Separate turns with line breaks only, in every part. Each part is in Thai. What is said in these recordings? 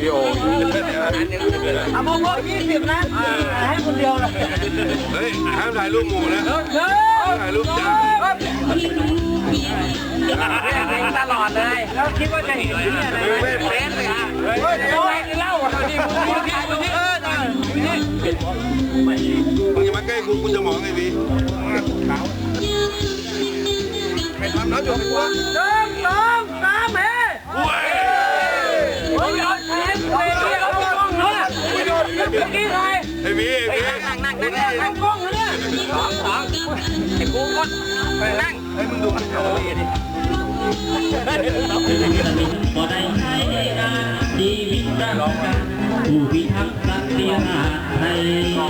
พี่โอ
เอาพวกพวกยี่สิบนะให้คนเดียวเลย
เฮ้ยห้ามถ่ายรูปหมูนะ
เฮ้ย
ถ่ายรูปจ้า
ตลอดเลยแล้วคิดว่าจะเห็นเนี่ยนะเล่นเลยอะเฮ้ยเล่าอะนี่มึงนี่มึงนี่เออนี่
มึงอย่ามาใกล้กูกูจะมองไงพี่ไปทำแล้วจบกู
หนึ่งส มื่อกี้ใคร
ไอ้พี่ไอ้พี่
นั่งนั่งนั่งนั่งนั่งกล้องเนี่ยสองสองไอ้กูก็นั่ง
ไอ้มึงดูมันเอาดิ
บ่ได้ให้อาชีวิตร่างกายผู้พิทักษ์รักเดียหาไทยสา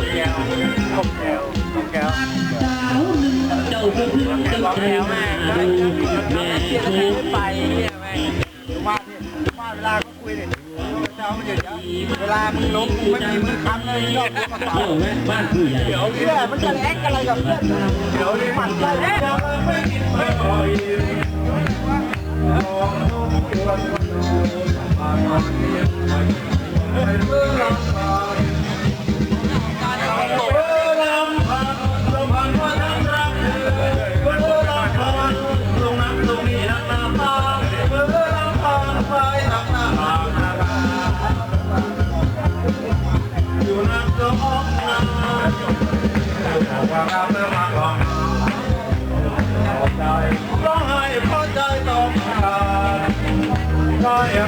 วหนึ่งเจ้าผู้พึ่งเจ้าใจมาดูแม่ทุก
ไปเนี่ยแม่ว่าว่าเวลาเขาคุยเนี่ย เจ้าเดี๋ยวเวลามึงล้มมึงไม่มีมือค้ำเลยยอดกระเป๋า
เที่ยวแวะบ้านผู้ใหญ่
เดี๋ยวเนี่ยมันจะแลกอะไรกับเพื่อนเดี๋ยวนี่มันจะ แล้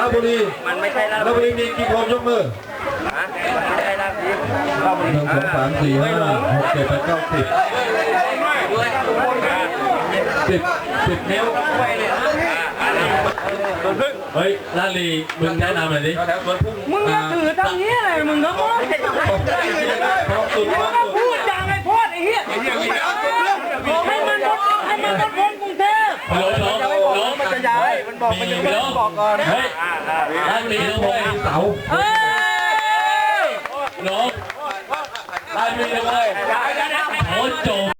ลาบุรี
มันไม่ใช่ลา
ลาบุรีมีกี่คนยกมือ
ไม่ใช่ลาบุรีลาบุรี
หนึ่งสองสามสี่ห้าหกเจ็ดแปดเก้าสิบ
ด้วย
สิบสิบนิ้ว
เฮ้ยลาลีมึงแนะนำหน่อยดิ
มึงก็ถือตรงนี้เลยมึงก็พูดมึงก็พูดอย่างไอ้พอดไอ้เหี้ยบอกให้มันให้มันเป็นคนกรุงเทพ
ฮัลโหลฮัลโหลฮัลโหล
มันจะ ย้ายมันบอกมันจะบอกก่อน
เฮ้ยลาบุรีนะเว้ยเสา
เฮ้ย
น้องลาบุรีนะเว้ยโอ้จบ